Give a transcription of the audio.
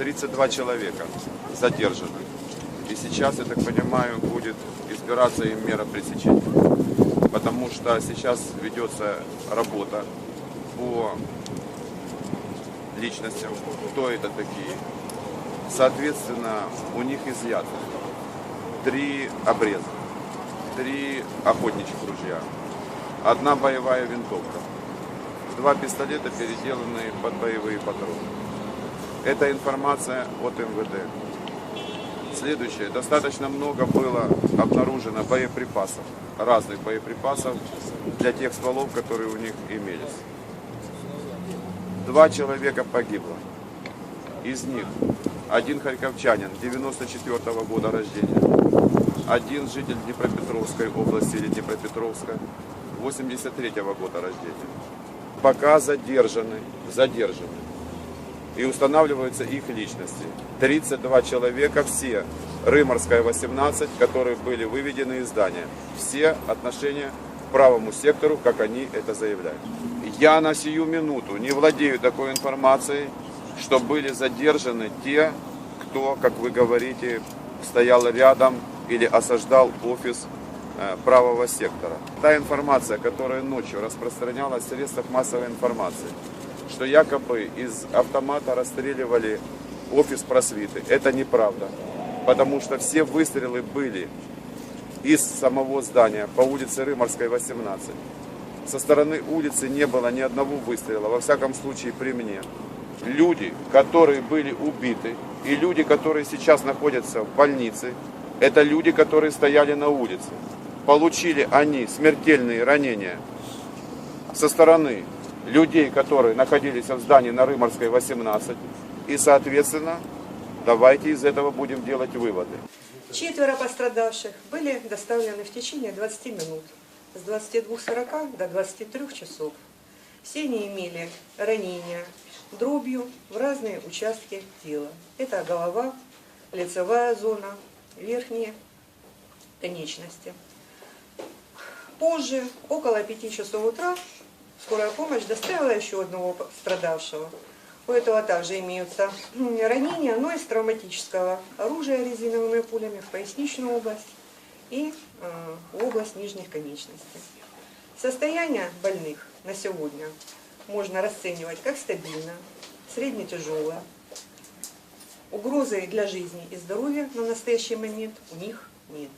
32 человека задержаны. И сейчас, я так понимаю, будет избираться им мера пресечения. Потому что сейчас ведется работа по личностям, кто это такие. Соответственно, у них изъято три обреза, три охотничьих ружья, одна боевая винтовка, два пистолета, переделанные под боевые патроны. Это информация от МВД. Следующее. Достаточно много было обнаружено боеприпасов, разных боеприпасов для тех стволов, которые у них имелись. Два человека погибло. Из них один харьковчанин 94 года рождения, один житель Днепропетровской области или Днепропетровска 83 года рождения. Пока задержаны, задержаны и устанавливаются их личности. 32 человека, все, Рыморская 18, которые были выведены из здания. Все отношения к правому сектору, как они это заявляют. Я на сию минуту не владею такой информацией, что были задержаны те, кто, как вы говорите, стоял рядом или осаждал офис э, правого сектора. Та информация, которая ночью распространялась в средствах массовой информации, что якобы из автомата расстреливали офис просвиты. Это неправда, потому что все выстрелы были из самого здания по улице Рыморской, 18. Со стороны улицы не было ни одного выстрела, во всяком случае при мне. Люди, которые были убиты, и люди, которые сейчас находятся в больнице, это люди, которые стояли на улице. Получили они смертельные ранения со стороны людей, которые находились в здании на Рыморской 18. И, соответственно, давайте из этого будем делать выводы. Четверо пострадавших были доставлены в течение 20 минут с 22.40 до 23 часов. Все они имели ранения дробью в разные участки тела. Это голова, лицевая зона, верхние конечности. Позже, около 5 часов утра, скорая помощь доставила еще одного пострадавшего. У этого также имеются м, ранения, но из травматического оружия резиновыми пулями в поясничную область и э, в область нижних конечностей. Состояние больных на сегодня можно расценивать как стабильно, средне-тяжелое. Угрозы для жизни и здоровья на настоящий момент у них нет.